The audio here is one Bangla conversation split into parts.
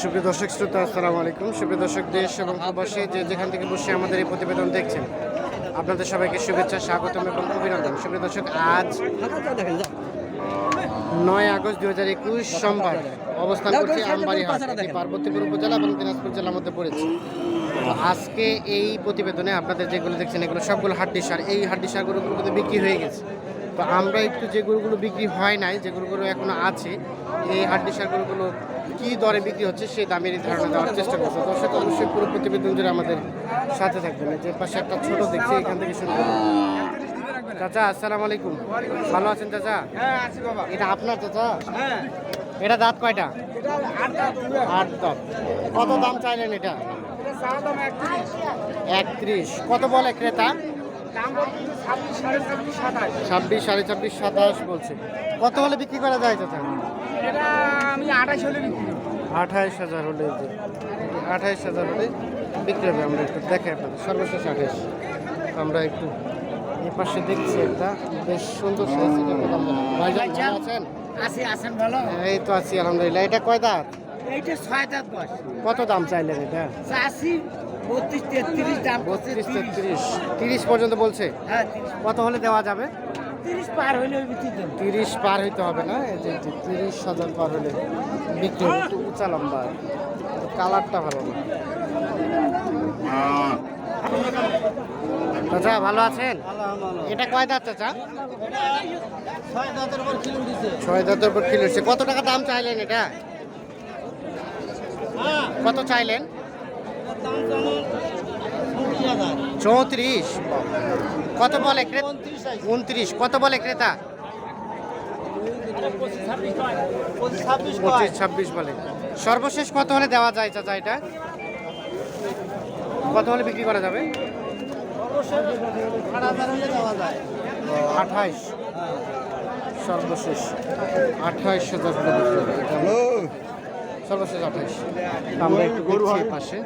সুপ্রিয় দর্শক, শ্রোতা, আসসালামু আলাইকুম। সুপ্রিয় দর্শক, দেশ এবং প্রবাসে যে যেখান থেকে বসে আমাদের এই প্রতিবেদন দেখছেন, আপনাদের সবাইকে শুভেচ্ছা, স্বাগতম এবং অভিনন্দন। সুপ্রিয় দর্শক, আজ নয় আগস্ট দুই হাজার একুশ সোমবার অবস্থান করছি আমবাড়ি হাট পার্বতীপুর উপজেলা এবং দিনাজপুর জেলার মধ্যে পড়েছে। আজকে এই প্রতিবেদনে আপনাদের যেগুলো দেখছেন, এগুলো সবগুলো হাড্ডি সার এই হাড্ডি সারগুলো বিক্রি হয়ে গেছে। তো আমরা একটু যে গরুগুলো বিক্রি হয় নাই যে গরুগুলো এখনও আছে এই হাড্ডি সার গরুগুলো কী দরে বিক্রি হচ্ছে সেই দামেরই ধারণা দেওয়ার চেষ্টা করব। দর্শক অবশ্যই পুরো প্রতিবেদন জুড়ে আমাদের সাথে থাকবেন। যে পাশে একটা ছোট দেখছি এখান থেকে শুরু চাচা আসসালামু আলাইকুম। ভালো আছেন চাচা? হ্যাঁ এটা আপনার চাচা? হ্যাঁ। এটা দাঁত কয়টা? আট দাঁত কত দাম চাইলেন এটা? একত্রিশ। কত বলে ক্রেতা? ছাব্বিশ সাড়ে ছাব্বিশ সাতাশ। বলছে। কত হলে বিক্রি করা যায় চাচা? এটা আমি আঠাশ হলে বিক্রি। আঠাইশ হাজার হলে আঠাইশ হাজার হলে বিক্রি হবে। আমরা একটু দেখে আপনাদের। সর্বশেষ আঠাইশ আমরা একটু এ পাশে দেখছি একটা বেশ সুন্দর সাইজ। আছেন? আছি আছেন ভালো। এই তো আছি আলহামদুলিল্লাহ। এটা কয় দাঁত? এইটা ছয় দাঁত কত দাম চাইলেন এটা? বত্রিশ তেত্রিশ দাম বত্রিশ তিরিশ। তেত্রিশ। তিরিশ পর্যন্ত বলছে? হ্যাঁ কত হলে দেওয়া যাবে? তিরিশ পার হইলে তিরিশ পার হইতে হবে না? এই যে তিরিশ হাজার পার হলে বিক্রি একটু উঁচা লম্বা। কালারটা ভালো না। চাচা ভালো আছেন? এটা কয় দাঁত চাচা? ছয় দাঁতের উপর কিলো কত টাকা দাম চাইলেন এটা? কত চাইলেন? চৌত্রিশ। কত বলে উনত্রিশ। কত বলে ক্রেতা? পঁচিশ, ছাব্বিশ বলে। সর্বশেষ কত হলে দেওয়া যায় চাচা এটা? কত হলে বিক্রি করা যাবে? আঠাইশ। সর্বশেষ আঠাইশ হাজার সর্বশেষ আঠাইশ। আমরা একটু দেখছি পাশে।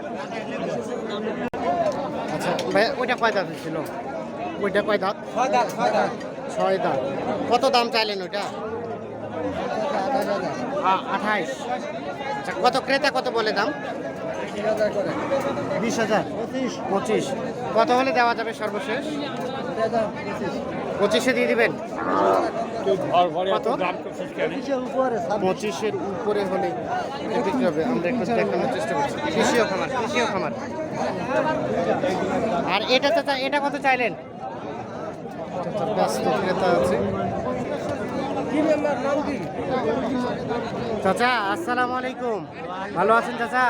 আচ্ছা ভাই ওইটা কয় দাঁত ছিল? ওইটা কয় দাঁত? ছয় দাঁত ছয় দাঁত। ছয় দাঁত। কত দাম চাইলেন ওইটা? আঠাইশ। আচ্ছা কত ক্রেতা কত বলে দাম? বিশ হাজার। পঁচিশ। পঁচিশ কত হলে দেওয়া যাবে সর্বশেষ? পঁচিশে দিয়ে দিবেন? পঁচিশের উপরে হলে এটা বিক্রি হবে। আমরা একটু দেখানোর চেষ্টা করছি। কৃষিও খামার কৃষিও খামার। আর এটা চাচা এটা কত চাইলেন? চাচা ব্যস্ত ক্রেতা আছে। চাচা আসসালামু আলাইকুম। ভালো আছেন চাচা?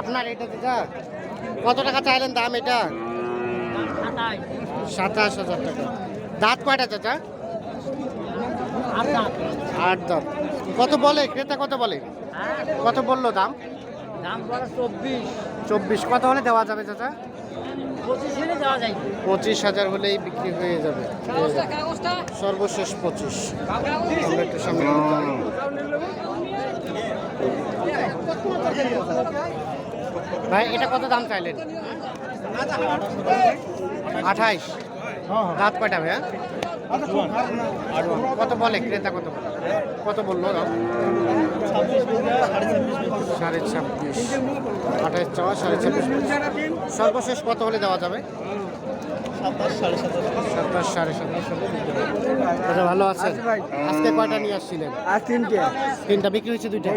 আপনার এটা চাচা? কত টাকা চাইলেন দাম এটা? সাতাশ হাজার টাকা। দাঁত কয়টা চাচা? আট দাঁত কত বলে? ক্রেতা কত বলে? কত বলল দাম? দাম চব্বিশ। চব্বিশ। কত হলে দেওয়া যাবে চাচা? পঁচিশ হাজার হলেই বিক্রি হয়ে যাবে। সর্বশেষ পঁচিশ। আমরা একটু সামনে ভাই এটা কত দাম চাইলেন? আঠাইশ। দাঁত কয়টা ভাইয়া? কত বলে? ক্রেতা কত বলে? কত বলল সাড়ে ছাব্বিশ। আঠাইশ চাওয়া সাড়ে ছাব্বিশ সর্বশেষ কত হলে দেওয়া যাবে? সাতাশ সাড়ে সাতাশ। আচ্ছা ভালো আছেন? আজকে কয়টা নিয়ে আসছিলেন? আর তিনটে। তিনটা বিক্রি হয়েছে দুইটা?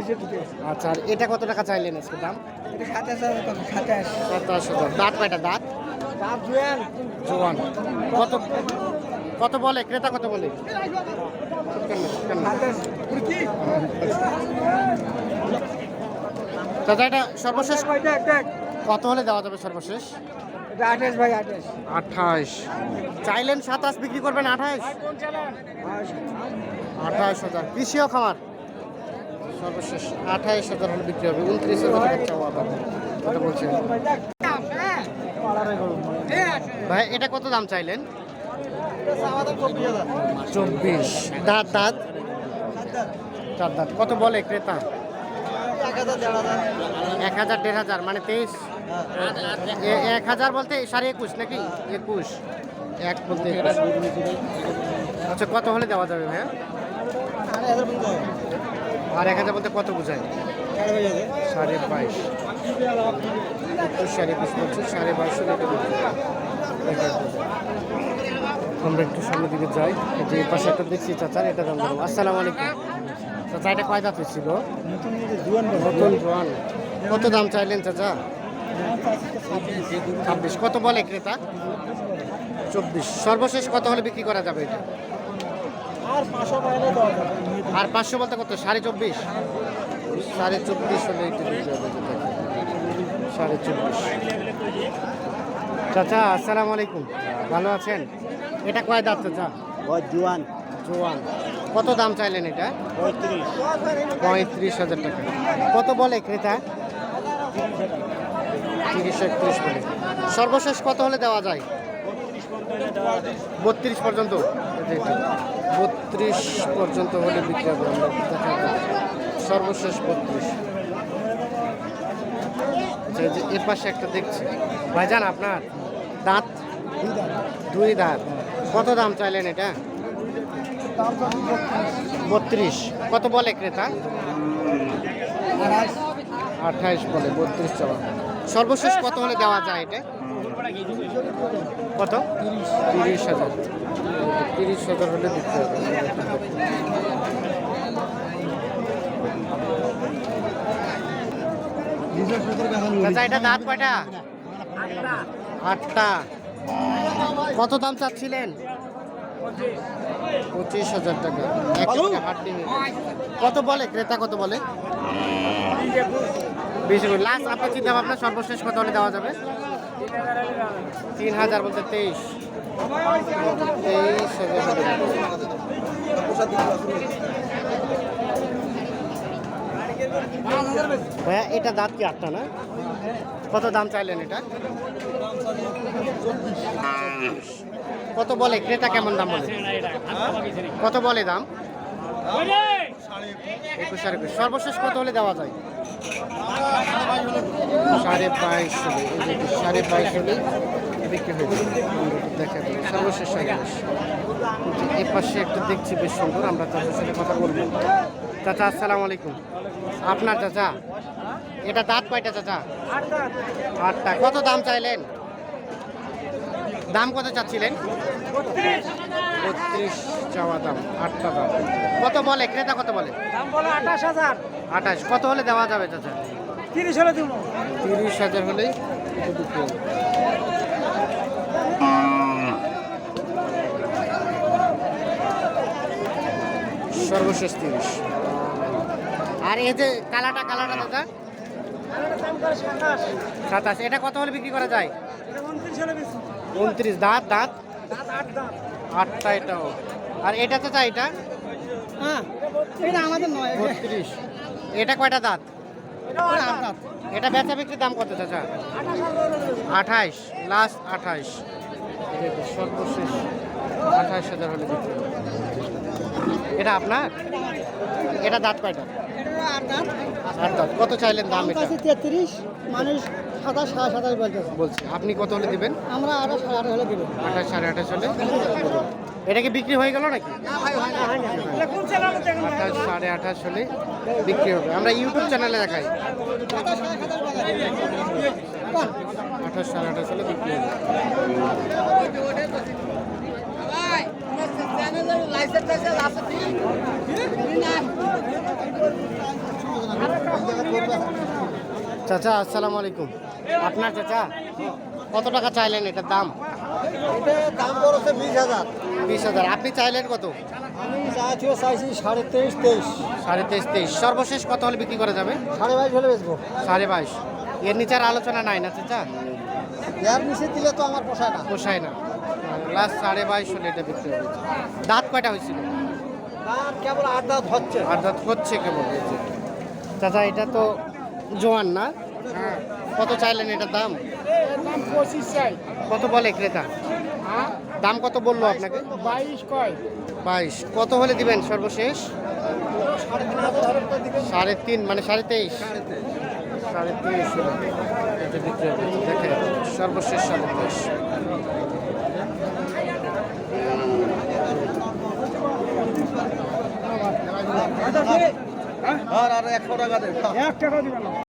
আচ্ছা আর এটা কত টাকা চাইলেন আজকে দাম? সাতাশ হাজার দাঁত কয়টা? দাঁত? জোয়ান। কত কত বলে? ক্রেতা কত বলে? চাচা এটা সর্বশেষ? কত হলে দেওয়া যাবে সর্বশেষ? আঠাশ। ভাই আঠাশ আঠাশ চাইলেন সাতাশ বিক্রি করবেন আঠাশ? আঠাশ হাজার। কৃষিও খামার? সর্বশেষ আঠাইশ হাজার হলে বিক্রি হবে। উনত্রিশ হাজার টাকা চাওয়া দাম বলছেন। ভাই এটা কত দাম চাইলেন? চব্বিশ। দাঁত দাঁত? চার দাঁত। কত বলে ক্রেতা? এক হাজার, দেড় হাজার মানে তেইশ? এক হাজার বলতে সাড়ে একুশ নাকি? একুশ। এক বলতে একুশ। আচ্ছা কত হলে দেওয়া যাবে ভাইয়া? আর এক হাজার বলতে কত বোঝায়? সাড়ে বাইশ। একটু সাড়ে বিশ বলছে, সাড়ে বাইশ দাম। আমরা একটু সামনের দিকে যাই। যে পাশে একটা দেখছি চাচার এটা দাম দেবো আসসালামু আলাইকুম। চাচা, এটা কয় দাঁত ছিল? নতুন জোয়ান। কত দাম চাইলেন চাচা? ছাব্বিশ। কত বলে ক্রেতা? চব্বিশ। সর্বশেষ কত হলে বিক্রি করা যাবে এটা? আর পাঁচশো বলতে কত? সাড়ে চব্বিশ? সাড়ে চব্বিশ হলে একটু। সাড়ে চব্বিশ। চাচা আসসালামু আলাইকুম। ভালো আছেন? এটা কয় দাঁত চাচা? জুয়ান। জোয়ান। কত দাম চাইলেন এটা? পঁয়ত্রিশ। পঁয়ত্রিশ হাজার টাকা। কত বলে ক্রেতা? তিরিশ একত্রিশ বলে। সর্বশেষ কত হলে দেওয়া যায়? বত্রিশ পর্যন্ত বত্রিশ পর্যন্ত হলে বিক্রি হবে। সর্বশেষ বত্রিশ। এর পাশে একটা দেখছি। ভাইজান আপনার? দাঁত? দুই দাঁত। কত দাম চাইলেন এটা? বত্রিশ। কত বলে ক্রেতা? আঠাইশ বলে বত্রিশ চাওয়া। সর্বশেষ কত হলে দেওয়া যায় এটা? কত? তিরিশ হাজার। তিরিশ হাজার হলে দিতে হবে। এটা দাঁত কয়টা? আটটা। কত দাম চাচ্ছিলেন? পঁচিশ হাজার টাকা। কত বলে? ক্রেতা কত বলে? বেশি লাস্ট আপনার চিন্তা ভাবনা সর্বশেষ কত হলে দেওয়া যাবে? তিন হাজার বলতে তেইশ। তেইশ হাজার ভাইয়া এটা দাঁত কি আটটা না? কত দাম চাইলেন এটা? কত বলে? ক্রেতা কেমন দাম বলে? কত বলে দাম? একুশ একুশ। সর্বশেষ কত হলে দেওয়া যায়? সাড়ে বাইশ হলে একুশ, সাড়ে বাইশ হলে বিক্রি হয়ে যাবে। দেখা যাবে সর্বশেষ বাইশ। এ পাশে একটা দেখছি বেশ সুন্দর। আমরা চাচার সাথে কথা বলব। চাচা আসসালামু আলাইকুম। আপনার চাচা? এটা দাঁত কয়টা চাচা? আটটা। কত দাম চাইলেন? দাম কত চাচ্ছিলেন? বত্রিশ চাওয়া দাম আটটা দাম। কত বলে? ক্রেতা কত বলে? দাম বলো আঠাশ হাজার। আঠাশ। কত হলে দেওয়া যাবে চাচা? তিরিশ হলে দিব। তিরিশ হাজার হলেই। সর্বশেষ তিরিশ। আর এই যে কালাটা কালাটা দাদা সাতাশ। এটা কত হলে বিক্রি করা যায়? উনত্রিশ দাঁত দাঁত? আটটা এটাও আর এটা চাচা এটা? হ্যাঁ এটা আমাদের নয়। বত্রিশ। এটা কয়টা দাঁত? এটা বেচা বিক্রির দাম কত চাচা? আঠাইশ লাস্ট আঠাইশ সর্বশেষ আঠাইশ হাজার হলে এটা আপনার? এটা দাঁত কয়টা? এটা আট দাঁত। দাঁত। কত চাইলেন দাম এটা? তেত্রিশ মানুষ সাতাশ সাড়ে সাতাশ বলতেছে। বলছি আপনি কত হলে দিবেন? আমরা আরও সাড়ে আট হলে দিব। আঠাশ সাড়ে আঠাশ হলে? এটা কি বিক্রি হয়ে গেল নাকি? আঠাশ সাড়ে আঠাশ হলে বিক্রি হবে। আমরা ইউটিউব চ্যানেলে দেখাই। আঠাশ সাড়ে আঠাশ হলে বিক্রি হবে। চাচা আসসালামু আলাইকুম। আপনার চাচা কত টাকা চাইলেন এটার দাম? দাম পড়েছে বিশ হাজার। বিশ হাজার। আপনি চাইলেন কত? আমি চাইছি চাইছি সাড়ে তেইশ তেইশ। সাড়ে তেইশ তেইশ। সর্বশেষ কত হলে বিক্রি করা যাবে? সাড়ে বাইশ হলে বেচবো। সাড়ে বাইশ। এর নিচে আর আলোচনা নাই না চাচা? এর নিচে দিলে তো আমার পোষায় না। পোষায় না। লাস্ট সাড়ে বাইশশো এটা বিক্রি হবে দাঁত কয়টা হয়েছিল? কেবল আট দাঁত হচ্ছে। আর দাঁত হচ্ছে কেবল চাচা এটা তো জোয়ান না? হ্যাঁ। কত চাইলেন এটার দাম? দাম পঁচিশ চাই। কত বলে ক্রেতা? হ্যাঁ? দাম কত বলল আপনাকে? বাইশ কয়? বাইশ। কত হলে দিবেন সর্বশেষ? সাড়ে তিন মানে সাড়ে তেইশ। সাড়ে তেইশ। হলে। এটা বিক্রি হবে। দেখে সর্বশেষ সাড়ে তেইশ আর আর একশো টাকা দেবে এক টাকা দিবেন